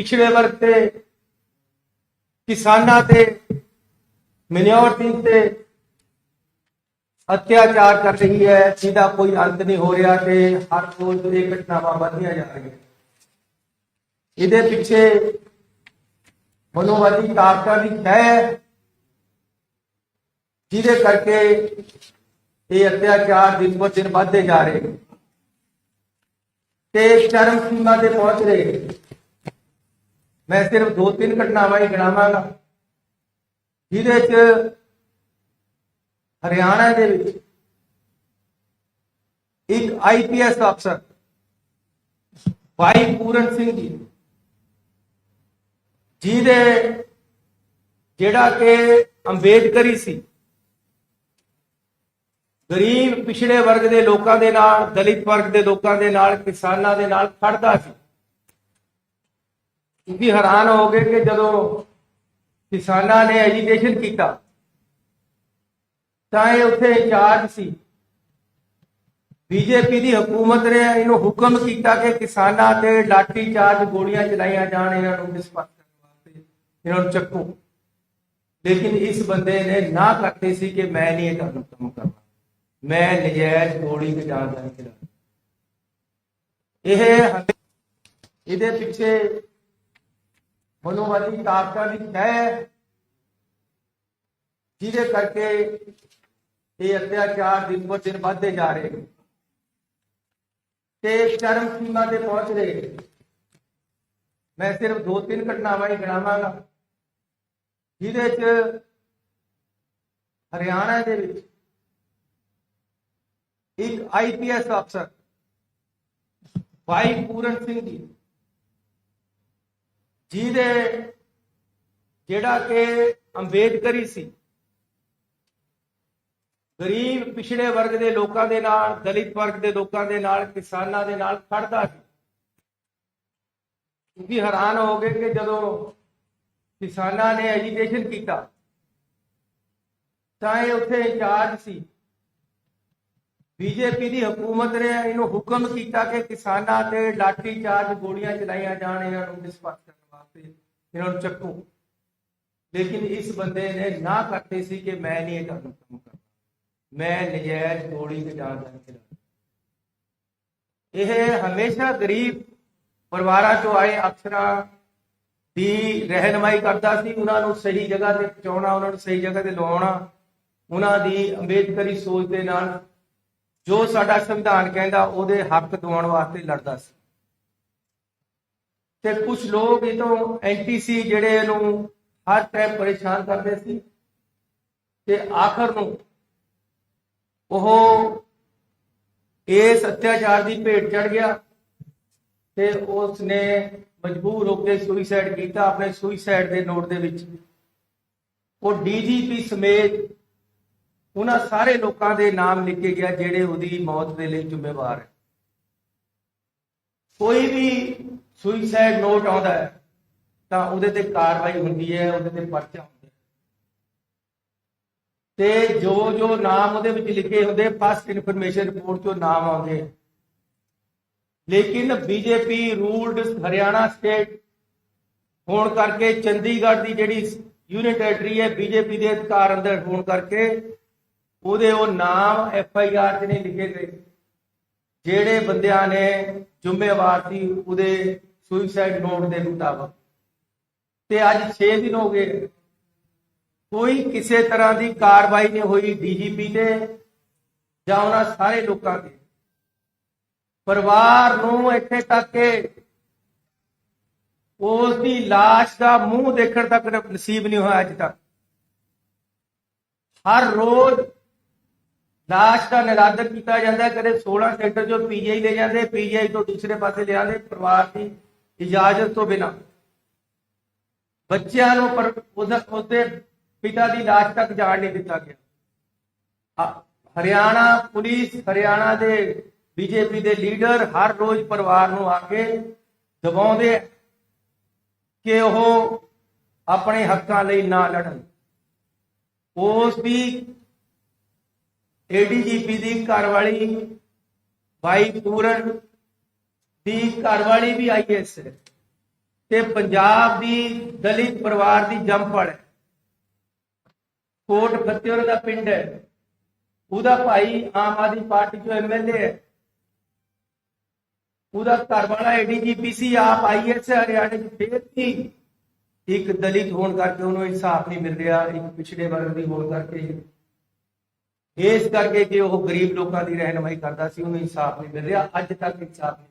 ਪਿਛੜੇ ਵਰਗ ਤੇ ਕਿਸਾਨਾਂ ਤੇ ਮਿਨੋਰਟੀ ਤੇ ਅਤਿਆਚਾਰ ਕਰ ਰਹੀ ਹੈ, ਜਿਹਦਾ ਕੋਈ ਅੰਤ ਨਹੀਂ ਹੋ ਰਿਹਾ ਤੇ ਹਰ ਰੋਜ਼ ਇਹ ਘਟਨਾਵਾਂ ਵਧਦੀਆਂ ਜਾ ਰਹੀਆਂ। ਇਹਦੇ ਪਿੱਛੇ ਮਨੋਵਾਦੀ ਤਾਕਤਾਂ ਦੀ ਹੈ ਜਿਹਦੇ ਕਰਕੇ ਇਹ ਅਤਿਆਚਾਰ ਦਿਨ ਬ ਦਿਨ ਵੱਧਦੇ ਜਾ ਰਹੇ। ਤੇ ਚਰਮ ਸੀਮਾ ਤੇ ਪਹੁੰਚ ਰਹੇ। ਮੈਂ ਸਿਰਫ ਦੋ ਤਿੰਨ ਘਟਨਾਵਾਂ ਹੀ ਗਿਣਾਵਾਂਗਾ। ਜਿਹਦੇ ਚ ਹਰਿਆਣਾ ਦੇ ਵਿੱਚ ਇੱਕ ਆਈਪੀਐਸ ਅਫਸਰ, ਭਾਈ ਪੂਰਨ ਸਿੰਘ ਜੀ, ਜਿਹਦੇ ਜਿਹੜਾ ਕਿ ਅੰਬੇਦਕਰੀ ਸੀ, ਗਰੀਬ ਪਿਛੜੇ ਵਰਗ ਦੇ ਲੋਕਾਂ ਦੇ ਨਾਲ, ਦਲਿਤ ਵਰਗ ਦੇ ਲੋਕਾਂ ਦੇ ਨਾਲ, ਕਿਸਾਨਾਂ ਦੇ ਨਾਲ ਖੜਦਾ ਸੀ। ਤੁਸੀਂ ਹੈਰਾਨ ਗਏ ਕਿ ਜਦੋਂ ਕਿਸਾਨਾਂ ਨੇ ਐਜੀਟੇਸ਼ਨ ਕੀਤਾ, ਤਾਂ ਇਹ ਉੱਥੇ ਇੰਚਾਰਜ ਸੀ। ਬੀਜੇਪੀ ਦੀ ਹਕੂਮਤ ਨੇ ਇਹਨੂੰ ਹੁਕਮ ਕੀਤਾ ਕਿ ਕਿਸਾਨਾਂ ਤੇ ਲਾਠੀ ਚਾਰਜ ਗੋਲੀਆਂ ਚਲਾਈਆਂ ਜਾਣ, ਇਹਨਾਂ ਨੂੰ ਨਿਸਪਤ ਕਰਨ ਵਾਸਤੇ ਇਹਨਾਂ ਨੂੰ ਚੱਕੋ। ਲੇਕਿਨ ਇਸ ਬੰਦੇ ਨੇ ਨਾ ਕਰਤੇ ਸੀ ਕਿ ਮੈਂ ਨਹੀਂ ਇਹ ਕੰਮ ਕੰਮ ਕਰਨਾ ਮੈਂ ਨਜਾਇਜ਼ ਗੋਲੀ ਵਜਾਉਂਦਾ ਨਹੀਂ ਚਲਾਉਣਾ ਇਹ ਇਹਦੇ ਪਿੱਛੇ ਮਨੋਵਾਦੀ ਤਾਕਤਾਂ ਦੀ ਖਹਿ ਹੈ। ਜਿਹਦੇ ਕਰਕੇ ਇਹ ਅਤਿਆਚਾਰ ਦਿਨ ਬ ਦਿਨ ਵੱਧਦੇ ਜਾ ਰਹੇ ਤੇ ਚਰਮ ਸੀਮਾ ਤੇ ਪਹੁੰਚ ਰਹੇ ਮੈਂ ਸਿਰਫ ਦੋ ਤਿੰਨ ਘਟਨਾਵਾਂ ਹੀ ਗਿਣਾਵਾਂਗਾ। ਜਿਹਦੇ ਚ ਹਰਿਆਣਾ ਦੇ ਵਿੱਚ ਇੱਕ ਆਈਪੀਐਸ ਅਫਸਰ, ਭਾਈ ਪੂਰਨ ਸਿੰਘ ਜੀ ਜਿਹਦੇ ਜਿਹੜਾ ਕਿ ਅੰਬੇਦਕਰੀ ਸੀ, ਗਰੀਬ ਪਿਛੜੇ ਵਰਗ ਦੇ ਲੋਕਾਂ ਦੇ ਨਾਲ, ਦਲਿਤ ਵਰਗ ਦੇ ਲੋਕਾਂ ਦੇ ਨਾਲ, ਕਿਸਾਨਾਂ ਦੇ ਨਾਲ ਖੜਦਾ ਸੀ। ਤੁਸੀਂ ਹੈਰਾਨ ਹੋਗੇ ਕਿ ਜਦੋਂ ਕਿਸਾਨਾਂ ਨੇ ਐਜੀਟੇਸ਼ਨ ਕੀਤਾ, ਤਾਂ ਇਹ ਉੱਥੇ ਇੰਚਾਰਜ ਸੀ। ਬੀਜੇਪੀ ਦੀ ਹਕੂਮਤ ਨੇ ਇਹਨੂੰ ਹੁਕਮ ਕੀਤਾ ਕਿ ਕਿਸਾਨਾਂ ਤੇ ਲਾਠੀ ਚਾਰਜ ਗੋਲੀਆਂ ਚਲਾਈਆਂ ਜਾਣ, ਇਹਨਾਂ ਨੂੰ ਨਿਸਪਤ ਵਾਸਤੇ ਇਹਨਾਂ ਨੂੰ ਚੱਕੋ ਲੇਕਿਨ ਇਸ ਬੰਦੇ ਨੇ ਨਾ ਕਰਤੇ ਸੀ ਕਿ ਮੈਂ ਨਹੀਂ ਇਹ ਕੰਮ ਕੰਮ ਕਰਨਾ ਮੈਂ ਨਜਾਇਜ਼ ਗੋਲੀ ਵਜਾਉਂਦਾ ਨਹੀਂ ਚਲਾਉਣਾ ਇਹ ਹਮੇਸ਼ਾ ਗਰੀਬ ਪਰਿਵਾਰਾਂ ਚੋਂ ਆਏ ਅਫਸਰਾਂ ਦੀ ਰਹਿਨਮਾਈ ਕਰਦਾ ਸੀ ਉਹਨਾਂ ਨੂੰ ਸਹੀ ਜਗ੍ਹਾ ਤੇ ਪਹੁੰਚਾਉਣਾ ਉਹਨਾਂ ਨੂੰ ਸਹੀ ਜਗ੍ਹਾ ਤੇ ਲਾਉਣਾ ਉਹਨਾਂ ਦੀ ਅੰਬੇਦਕਰੀ ਸੋਚ ਦੇ ਨਾਲ ਜੋ ਸਾਡਾ ਸੰਵਿਧਾਨ ਕਹਿੰਦਾ ਉਹਦੇ ਹੱਕ ਦਿਵਾਉਣ ਵਾਸਤੇ ਲੜਦਾ ਸੀ ਤੇ ਕੁਝ ਲੋਕ ਇਹ ਤੋਂ ਐਂਟੀ ਸੀ ਜਿਹੜੇ ਇਹਨੂੰ ਹਰ ਟਾਈਮ ਪਰੇਸ਼ਾਨ ਕਰਦੇ ਸੀ। ਤੇ ਆਖਰ ਨੂੰ ਉਹ ਇਸ ਅਤਿਆਚਾਰ ਦੀ ਭੇਟ ਚੜ ਗਿਆ ਤੇ ਉਸ ਨੇ ਮਜਬੂਰ ਹੋ ਕੇ ਸੁਈਸਾਈਡ ਕੀਤਾ ਆਪਣੇ ਸੁਸਾਈਡ ਦੇ ਨੋਟ ਦੇ ਵਿੱਚ। ਉਹ ਡੀਜੀਪੀ ਸਮੇਤ ਉਹਨਾਂ ਸਾਰੇ ਲੋਕਾਂ ਦੇ ਨਾਮ ਲਿਖੇ ਗਿਆ ਜਿਹੜੇ ਉਹਦੀ ਮੌਤ ਦੇ ਲਈ ਜ਼ਿੰਮੇਵਾਰ ਹੈ। ਕੋਈ ਵੀ ਸੁਸਾਈਡ ਨੋਟ ਆਉਂਦਾ ਹੈ, ਤਾਂ ਉਹਦੇ ਤੇ ਕਾਰਵਾਈ ਹੁੰਦੀ ਹੈ, ਉਹਦੇ ਤੇ ਪਰਚਾ ਹੁੰਦਾ ਤੇ ਜੋ ਜੋ ਨਾਮ ਉਹਦੇ ਵਿੱਚ ਲਿਖੇ ਹੁੰਦੇ ਫਸਟ ਇਨਫੋਰਮੇਸ਼ਨ ਰਿਪੋਰਟ ਚੋਂ ਨਾਮ ਆਉਂਦੇ ਲੇਕਿਨ ਬੀਜੇਪੀ ਰੂਲਡ ਹਰਿਆਣਾ ਸਟੇਟ ਹੋਣ ਕਰਕੇ ਚੰਡੀਗੜ੍ਹ ਦੀ ਜਿਹੜੀ ਯੂਨਿਟ ਟੈਰੀਟਰੀ ਹੈ ਬੀਜੇਪੀ ਦੇ ਅਧਿਕਾਰ ਅੰਦਰ ਹੋਣ ਕਰਕੇ ਉਹਦੇ ਉਹ ਨਾਮ ਐਫ ਆਈ ਆਰ 'ਚ ਨਹੀਂ ਲਿਖੇ ਗਏ। ਜਿਹੜੇ ਬੰਦਿਆਂ ਨੇ ਜ਼ਿੰਮੇਵਾਰ ਸੀ, ਉਹਦੇ ਸੁਸਾਈਡ ਨੋਟ ਦੇ ਮੁਤਾਬਕ। ਤੇ ਅੱਜ 6 ਦਿਨ ਹੋ ਗਏ। ਕੋਈ ਕਿਸੇ ਤਰ੍ਹਾਂ ਦੀ ਕਾਰਵਾਈ ਨਹੀਂ ਹੋਈ ਡੀਜੀਪੀ ਤੇ ਜਾਂ ਉਹਨਾਂ ਸਾਰੇ ਲੋਕਾਂ ਤੇ। ਪਰਿਵਾਰ ਨੂੰ ਇੱਥੇ ਤੱਕ ਕਿ ਉਸ ਦੀ লাশ ਦਾ ਮੂੰਹ ਦੇਖਣ ਤੱਕ ਨਸੀਬ ਨਹੀਂ ਹੋਇਆ ਅੱਜ ਤੱਕ। ਹਰ ਰੋਜ਼ ਲਾਸ਼ ਦਾ ਨਿਰਾਦਰ ਕੀਤਾ ਜਾਂਦਾ ਕਦੇ 16 ਸੈਕਟਰ ਚੋਂ ਪੀਜੀਆਈ ਲੈ ਜਾਂਦੇ, ਪੀਜੀਆਈ ਤੋਂ ਦੂਸਰੇ ਪਾਸੇ ਲੈ ਜਾਂਦੇ ਪਰਿਵਾਰ ਦੀ ਇਜਾਜ਼ਤ ਤੋਂ ਬਿਨਾ। ਬੱਚਿਆਂ ਨੂੰ ਪਰ ਉਹਦੇ ਪਿਤਾ ਦੀ ਲਾਸ਼ ਤੱਕ ਜਾਣ ਨਹੀਂ ਦਿੱਤਾ ਗਿਆ। ਹਰਿਆਣਾ ਪੁਲਿਸ, ਹਰਿਆਣਾ ਦੇ ਬੀਜੇਪੀ ਦੇ ਲੀਡਰ ਹਰ ਰੋਜ਼ ਪਰਿਵਾਰ ਨੂੰ ਆ ਕੇ ਦਬਾਉਂਦੇ ਕਿ ਉਹ ਆਪਣੇ ਹੱਕਾਂ ਲਈ ਨਾ ਲੜਨ। ਉਸ ਦੀ ਏਡੀਜੀਪੀ ਦੀ ਘਰਵਾਲੀ ਬਾਈ ਪੂਰਨ ਦੀ ਘਰਵਾਲੀ ਵੀ ਆਈਐਸ ਹੈ ਤੇ ਪੰਜਾਬ ਦੀ ਦਲਿਤ ਪਰਿਵਾਰ ਦੀ ਜੰਮਪੜ ਹੈ। ਕੋਟ ਫਤਿਹਰ ਦਾ ਪਿੰਡ ਹੈ। ਉਹਦਾ ਭਾਈ ਆਮ ਆਦਮੀ ਪਾਰਟੀ ਚੋਂ ਐਮਐਲਏ ਹੈ। ਉਹਦਾ ਘਰ ਵਾਲਾ ਸੀ ਆਪ ਆਈਐਸ ਹਰਿਆਣੇ ਚ। ਫੇਰ ਵੀ ਇੱਕ ਦਲਿਤ ਹੋਣ ਕਰਕੇ ਉਹਨੂੰ ਇਨਸਾਫ ਨਹੀਂ ਮਿਲ ਰਿਹਾ, ਇੱਕ ਪਿਛੜੇ ਵਰਗ ਦੀ ਹੋਣ ਕਰਕੇ। ਇਸ ਕਰਕੇ ਕਿ ਉਹ ਗਰੀਬ ਲੋਕਾਂ ਦੀ ਰਹਿਨਮਾਈ ਕਰਦਾ ਸੀ, ਉਹਨੂੰ ਇਨਸਾਫ ਨਹੀਂ ਮਿਲ ਰਿਹਾ। ਅੱਜ ਤੱਕ ਇਨਸਾਫ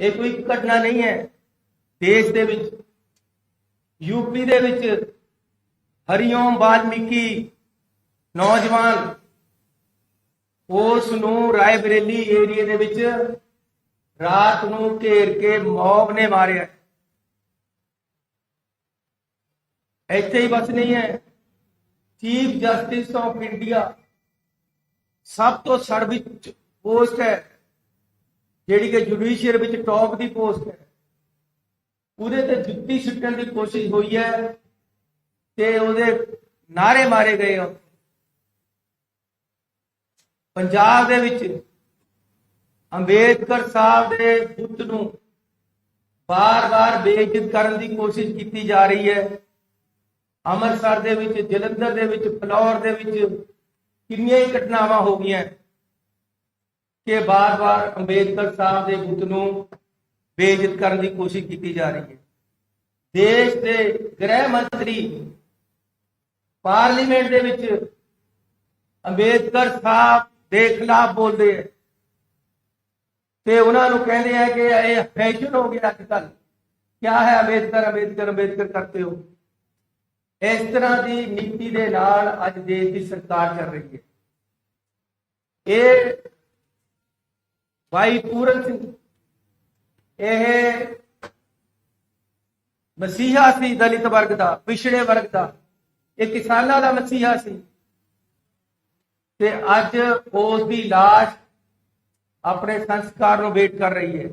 ਇਹ ਕੋਈ ਘਟਨਾ ਨਹੀਂ ਹੈ। ਦੇਸ਼ ਦੇ ਵਿੱਚ ਯੂਪੀ ਦੇ ਵਿੱਚ ਹਰੀਓਮ ਵਾਲਮੀਕੀ ਨੌਜਵਾਨ ਉਸ ਨੂੰ ਰਾਏ ਬਰੇਲੀ ਦੇ ਵਿੱਚ ਰਾਤ ਨੂੰ ਘੇਰ ਕੇ ਮੌਬ ਨੇ ਮਾਰਿਆ। ਇੱਥੇ ਹੀ ਬਸ ਨਹੀਂ ਹੈ। ਚੀਫ ਜਸਟਿਸ ਆਫ ਇੰਡੀਆ ਸਭ ਤੋਂ ਸਰਵਿੱਚ ਪੋਸਟ ਹੈ। ਜਿਹੜੀ ਕਿ ਜੁਡੀਸ਼ੀਅਰ ਵਿੱਚ ਟੌਪ ਦੀ ਪੋਸਟ ਹੈ, ਉਹਦੇ ਤੇ ਜੁੱਤੀ ਸੁੱਟਣ ਦੀ ਕੋਸ਼ਿਸ਼ ਹੋਈ ਹੈ ਤੇ ਉਹਦੇ ਨਾਰੇ ਮਾਰੇ ਗਏ ਆ। ਪੰਜਾਬ ਦੇ ਵਿੱਚ ਅੰਬੇਦਕਰ ਸਾਹਿਬ ਦੇ ਬੁੱਤ ਨੂੰ ਬਾਰ-ਬਾਰ ਬੇਇੱਜ਼ਤ ਕਰਨ ਦੀ ਕੋਸ਼ਿਸ਼ ਕੀਤੀ ਜਾ ਰਹੀ ਹੈ। ਅੰਮ੍ਰਿਤਸਰ ਦੇ ਵਿੱਚ, ਜਲੰਧਰ ਦੇ ਵਿੱਚ, ਫਲੌਰ ਦੇ ਵਿੱਚ ਕਿੰਨੀਆਂ ਹੀ ਘਟਨਾਵਾਂ ਹੋ ਗਈਆਂ। ਕਿ ਬਾਰ-ਬਾਰ ਅੰਬੇਦਕਰ ਸਾਹਿਬ ਦੇ ਬੁੱਤ ਨੂੰ ਬੇਇੱਜ਼ਤ ਕਰਨ ਦੀ ਕੋਸ਼ਿਸ਼ ਕੀਤੀ ਜਾ ਰਹੀ ਹੈ। ਦੇਸ਼ ਦੇ ਗ੍ਰਹਿ ਮੰਤਰੀ ਪਾਰਲੀਮੈਂਟ ਦੇ ਵਿੱਚ ਅੰਬੇਦਕਰ ਸਾਹਿਬ ਦੇ ਖਿਲਾਫ ਬੋਲਦੇ ਹੈ। ਤੇ ਉਹਨਾਂ ਨੂੰ ਕਹਿੰਦੇ ਆ ਕਿ ਇਹ ਫੈਸ਼ਨ ਹੋ ਗਿਆ ਅੱਜ ਕੱਲ ਕੀ ਹੈ ਅੰਬੇਦਕਰ ਅੰਬੇਦਕਰ ਅੰਬੇਦਕਰ ਕਰਤੇ ਹੋ। ਇਸ ਤਰ੍ਹਾਂ ਦੀ ਨੀਤੀ ਦੇ ਨਾਲ ਅੱਜ ਦੇਸ਼ ਦੀ ਸਰਕਾਰ ਚੱਲ ਰਹੀ ਹੈ। ਇਹ ਭਾਈ ਪੂਰਨ ਸਿੰਘ, ਇਹ ਮਸੀਹਾ ਸੀ ਦਲਿਤ ਵਰਗ ਦਾ, ਪਿਛੜੇ ਵਰਗ ਦਾ, ਇਹ ਕਿਸਾਨਾਂ ਦਾ ਮਸੀਹਾ ਸੀ। ਤੇ ਅੱਜ ਉਸ ਦੀ লাশ ਆਪਣੇ ਸੰਸਕਾਰ ਨੂੰ ਵੇਟ ਕਰ ਰਹੀ ਹੈ।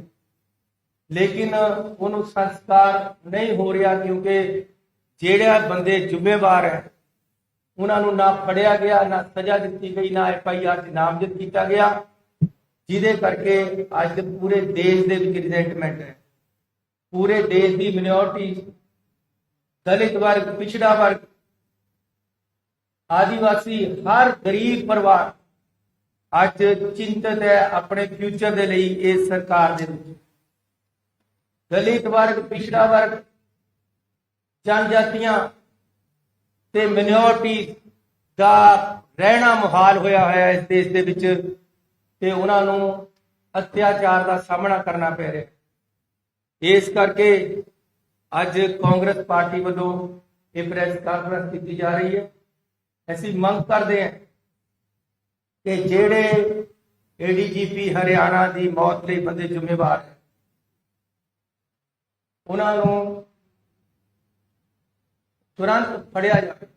ਲੇਕਿਨ ਉਹਨੂੰ ਸੰਸਕਾਰ ਨਹੀਂ ਹੋ ਰਿਹਾ ਕਿਉਂਕਿ ਜਿਹੜੇ ਬੰਦੇ ਜ਼ਿੰਮੇਵਾਰ ਹੈ, ਉਹਨਾਂ ਨੂੰ ਨਾ ਫੜਿਆ ਗਿਆ, ਨਾ ਸਜ਼ਾ ਦਿੱਤੀ ਗਈ, ਨਾ ਐਫ ਆਈ ਆਰ 'ਚ ਨਾਮਜ਼ਦ ਕੀਤਾ ਗਿਆ। ਜਿਹਦੇ ਕਰਕੇ ਅੱਜ ਪੂਰੇ ਦੇਸ਼ ਦੇ ਵਿੱਚ ਰਿਜ਼ੈਂਟਮੈਂਟ ਹੈ ਪੂਰੇ ਦੇਸ਼ ਦੀ ਮਿਨੋਰਟੀ ਦਲਿਤ ਵਰਗ, ਪਿਛੜਾ ਵਰਗ, ਆਦੀਵਾਸੀ, ਹਰ ਗਰੀਬ ਪਰਿਵਾਰ ਅੱਜ ਚਿੰਤਤ ਹੈ ਆਪਣੇ ਫਿਊਚਰ ਦੇ ਲਈ ਇਸ ਸਰਕਾਰ ਦੇ ਵਿੱਚ। ਦਲਿਤ ਵਰਗ, ਪਿਛੜਾ ਵਰਗ, ਜਨਜਾਤੀਆਂ ਤੇ ਮਿਨੋਰਟੀ ਦਾ ਰਹਿਣਾ ਮੁਹਾਲ ਹੋਇਆ ਹੋਇਆ ਇਸ ਦੇਸ਼ ਦੇ ਵਿੱਚ। ਤੇ ਉਹਨਾਂ ਨੂੰ ਅਤਿਆਚਾਰ ਦਾ ਸਾਹਮਣਾ ਕਰਨਾ ਪੈ ਰਿਹਾ ਇਸ ਕਰਕੇ ਅੱਜ ਕਾਂਗਰਸ ਪਾਰਟੀ ਵੱਲੋਂ ਇਹ ਪ੍ਰੈਸ ਕਾਨਫਰੰਸ ਕੀਤੀ ਜਾ ਰਹੀ ਹੈ। ਅਸੀਂ ਮੰਗ ਕਰਦੇ ਹਾਂ ਕਿ ਜਿਹੜੇ ਏਡੀਜੀਪੀ ਹਰਿਆਣਾ ਦੀ ਮੌਤ ਲਈ ਬੰਦੇ ਜ਼ਿੰਮੇਵਾਰ ਹੈ ਉਹਨਾਂ ਨੂੰ ਤੁਰੰਤ ਫੜਿਆ ਜਾਵੇ।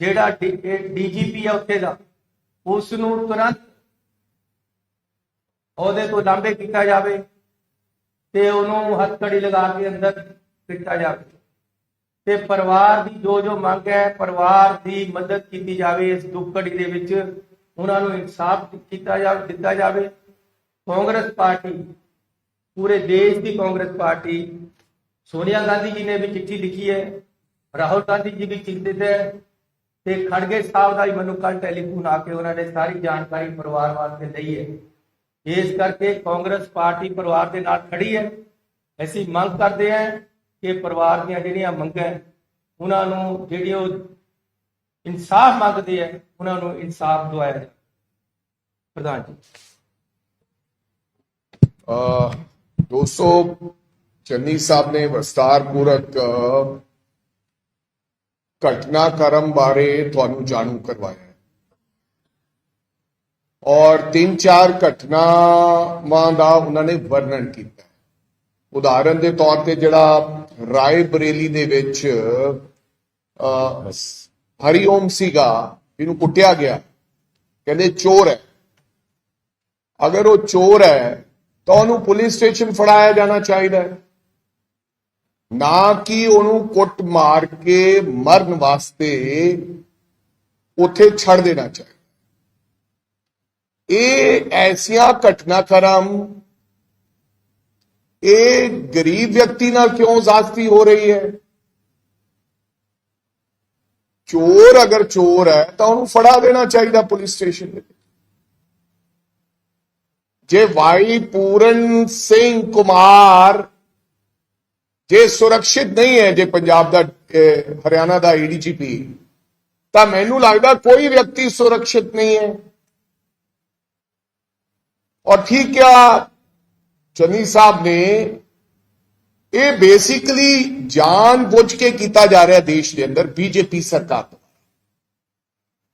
ਜਿਹੜਾ ਡੀਜੀਪੀ ਹੈ ਉੱਥੇ ਦਾ, ਉਸ ਨੂੰ ਤੁਰੰਤ ਉਹਦੇ ਤੋਂ ਲਾਂਬੇ ਕੀਤਾ ਜਾਵੇ ਤੇ ਉਹਨੂੰ ਹੱਥਕੜੀ ਲਗਾ ਕੇ ਅੰਦਰ ਦਿੱਤਾ ਜਾਵੇ। ਤੇ ਪਰਿਵਾਰ ਦੀ ਜੋ ਜੋ ਮੰਗ ਹੈ, ਪਰਿਵਾਰ ਦੀ ਮਦਦ ਕੀਤੀ ਜਾਵੇ, ਇਸ ਦੁੱਖ ਦੇ ਵਿੱਚ ਉਹਨਾਂ ਨੂੰ ਇਨਸਾਫ ਕੀਤਾ ਜਾਵੇ ਦਿੱਤਾ ਜਾਵੇ। ਕਾਂਗਰਸ ਪਾਰਟੀ, ਪੂਰੇ ਦੇਸ਼ ਦੀ ਕਾਂਗਰਸ ਪਾਰਟੀ, ਸੋਨੀਆ ਗਾਂਧੀ ਜੀ ਨੇ ਵੀ ਚਿੱਠੀ ਲਿਖੀ ਹੈ, ਰਾਹੁਲ ਗਾਂਧੀ ਜੀ ਵੀ ਚਿੱਠੀ ਹੈ, ਤੇ ਖੜਗੇ ਸਾਹਿਬ ਦਾ ਹੀ ਮੈਨੂੰ ਕੱਲ ਟੈਲੀਫੋਨ ਆ ਕੇ ਉਹਨਾਂ ਨੇ ਸਾਰੀ ਜਾਣਕਾਰੀ ਪਰਿਵਾਰ ਵਾਸਤੇ ਲਈ ਹੈ। ਇਸ ਕਰਕੇ ਕਾਂਗਰਸ ਪਾਰਟੀ ਪਰਿਵਾਰ ਦੇ ਨਾਲ ਖੜੀ ਹੈ। ਅਸੀਂ ਮੰਗ ਕਰਦੇ ਹਾਂ ਕਿ ਪਰਿਵਾਰ ਦੀਆਂ ਜਿਹੜੀਆਂ ਮੰਗਾਂ ਉਹਨਾਂ ਨੂੰ ਜਿਹੜੀ ਉਹ ਇਨਸਾਫ ਮੰਗਦੇ ਹੈ ਉਹਨਾਂ ਨੂੰ ਇਨਸਾਫ ਦਵਾਇਆ ਜਾਵੇ। ਪ੍ਰਧਾਨ ਜੀ। ਅਹ ਦੋਸਤੋ ਚੰਨੀ ਸਾਹਿਬ ਨੇ ਵਿਸਤਾਰਪੂਰਕ ਅਹ, ਘਟਨਾਕ੍ਰਮ ਬਾਰੇ ਤੁਹਾਨੂੰ ਜਾਣੂ ਕਰਵਾਇਆ ਔਰ ਤਿੰਨ ਚਾਰ ਘਟਨਾਵਾਂ ਦਾ ਉਹਨਾਂ ਨੇ ਵਰਣਨ ਕੀਤਾ। ਉਦਾਹਰਨ ਦੇ ਤੌਰ ਤੇ ਜਿਹੜਾ ਰਾਏ ਬਰੇਲੀ ਦੇ ਵਿੱਚ ਅਹ, ਹਰੀਓਮ ਸੀਗਾ ਇਹਨੂੰ ਕੁੱਟਿਆ ਗਿਆ। ਕਹਿੰਦੇ ਚੋਰ ਹੈ। ਅਗਰ ਉਹ ਚੋਰ ਹੈ ਤਾਂ ਉਹਨੂੰ ਪੁਲਿਸ ਸਟੇਸ਼ਨ ਫੜਾਇਆ ਜਾਣਾ ਚਾਹੀਦਾ ਹੈ। ਨਾ ਕਿ ਉਹਨੂੰ ਕੁੱਟ ਮਾਰ ਕੇ ਮਰਨ ਵਾਸਤੇ ਉੱਥੇ ਛੱਡ ਦੇਣਾ ਚਾਹੀਦਾ। ਇਹ ਐਸੀਆਂ ਘਟਨਾਕ੍ਰਮ ਇਹ ਗਰੀਬ ਵਿਅਕਤੀ ਨਾਲ ਕਿਉਂ ਜ਼ਾਸਤੀ ਹੋ ਰਹੀ ਹੈ? ਚੋਰ ਅਗਰ ਚੋਰ ਹੈ ਤਾਂ ਉਹਨੂੰ ਫੜਾ ਦੇਣਾ ਚਾਹੀਦਾ ਪੁਲਿਸ ਸਟੇਸ਼ਨ ਦੇ ਜੇ ਵਾਈ ਪੂਰਨ ਸਿੰਘ ਕੁਮਾਰ ਜੇ ਸੁਰੱਖਿਅਤ ਨਹੀਂ ਹੈ, ਜੇ ਪੰਜਾਬ ਦਾ ਹਰਿਆਣਾ ਦਾ ਏਡੀਜੀਪੀ ਤਾਂ ਮੈਨੂੰ ਲੱਗਦਾ ਕੋਈ ਵਿਅਕਤੀ ਸੁਰੱਖਿਅਤ ਨਹੀਂ ਹੈ। ਔਰ ਠੀਕ ਕਿਹਾ ਚੰਨੀ ਸਾਹਿਬ ਨੇ ਇਹ ਬੇਸਿਕਲੀ ਜਾਣ ਬੁੱਝ ਕੇ ਕੀਤਾ ਜਾ ਰਿਹਾ ਦੇਸ਼ ਦੇ ਅੰਦਰ ਬੀਜੇਪੀ ਸਰਕਾਰ ਤੋਂ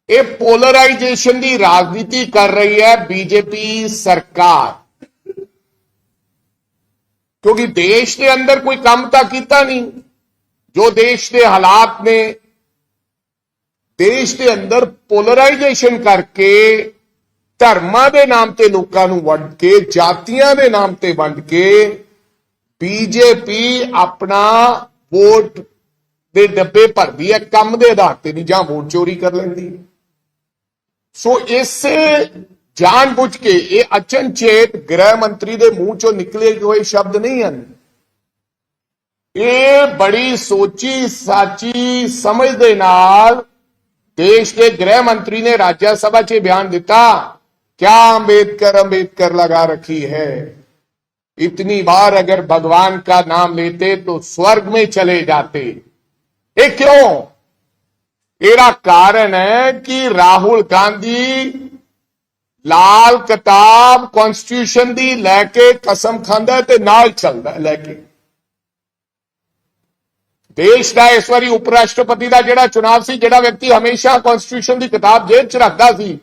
ਇਹ ਪੋਲਰਾਈਜੇਸ਼ਨ ਦੀ ਰਾਜਨੀਤੀ ਕਰ ਰਹੀ ਹੈ ਬੀਜੇਪੀ ਸਰਕਾਰ ਕਿਉਂਕਿ ਦੇਸ਼ ਦੇ ਅੰਦਰ ਕੋਈ ਕੰਮ ਤਾਂ ਕੀਤਾ ਨਹੀਂ ਜੋ ਦੇਸ਼ ਦੇ ਹਾਲਾਤ ਨੇ ਦੇਸ਼ ਦੇ ਅੰਦਰ ਪੋਲਰਾਈਜੇਸ਼ਨ ਕਰਕੇ ਧਰਮਾਂ ਦੇ ਨਾਮ ਤੇ ਲੋਕਾਂ ਨੂੰ ਵੰਡ ਕੇ, ਜਾਤੀਆਂ ਦੇ ਨਾਮ ਤੇ ਵੰਡ ਕੇ ਬੀਜੇਪੀ ਆਪਣਾ ਵੋਟ ਦੇ ਡੱਬੇ ਭਰਦੀ ਹੈ, ਕੰਮ ਦੇ ਆਧਾਰ ਤੇ ਨਹੀਂ, ਜਾਂ ਵੋਟ ਚੋਰੀ ਕਰ ਲੈਂਦੀ ਸੋ ਇਸੇ ਜਾਣਬੁੱਝ ਕੇ ਇਹ ਅਚਨਚੇਤ ਗ੍ਰਹਿ ਮੰਤਰੀ ਦੇ ਮੂੰਹ ਚੋਂ ਨਿਕਲੇ ਹੋਏ ਸ਼ਬਦ ਨਹੀਂ ਹਨ। ਇਹ ਬੜੀ ਸੋਚੀ, ਸਾਚੀ ਸਮਝ ਦੇ ਨਾਲ ਦੇਸ਼ ਦੇ ਗ੍ਰਹਿ ਮੰਤਰੀ ਨੇ ਰਾਜ ਸਭਾ 'ਚ ਬਿਆਨ ਦਿੱਤਾ। क्या अंबेडकर अंबेडकर लगा रखी है इतनी बार अगर भगवान का नाम लेते तो स्वर्ग में चले जाते ये क्यों ਇਹਦਾ ਕਾਰਨ ਹੈ ਕਿ ਰਾਹੁਲ ਗਾਂਧੀ ਲਾਲ ਕਿਤਾਬ ਕਨਸਟੀਟਿਊਸ਼ਨ ਦੀ ਲੈ ਕੇ ਕਸਮ ਖਾਂਦਾ ਹੈ ਤੇ ਨਾਲ ਚੱਲਦਾ ਹੈ ਲੈ ਕੇ ਦੇਸ਼ ਦਾ ਇਸ ਵਾਰੀ ਉਪ ਰਾਸ਼ਟਰਪਤੀ ਦਾ ਜਿਹੜਾ ਚੁਣਾਵ ਸੀ ਜਿਹੜਾ ਵਿਅਕਤੀ ਹਮੇਸ਼ਾ ਕਨਸਟੀਟਿਊਸ਼ਨ ਦੀ ਕਿਤਾਬ ਜੇਬ 'ਚ ਰੱਖਦਾ ਸੀ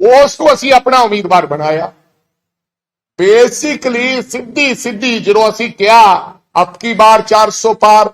ਉਸ ਨੂੰ ਅਸੀਂ ਆਪਣਾ ਉਮੀਦਵਾਰ ਬਣਾਇਆ। ਬੇਸਿਕਲੀ ਸਿੱਧੀ ਸਿੱਧੀ ਜਦੋਂ ਅਸੀਂ ਕਿਹਾ ਅਬ ਕੀ ਬਾਰ 400 ਪਾਰ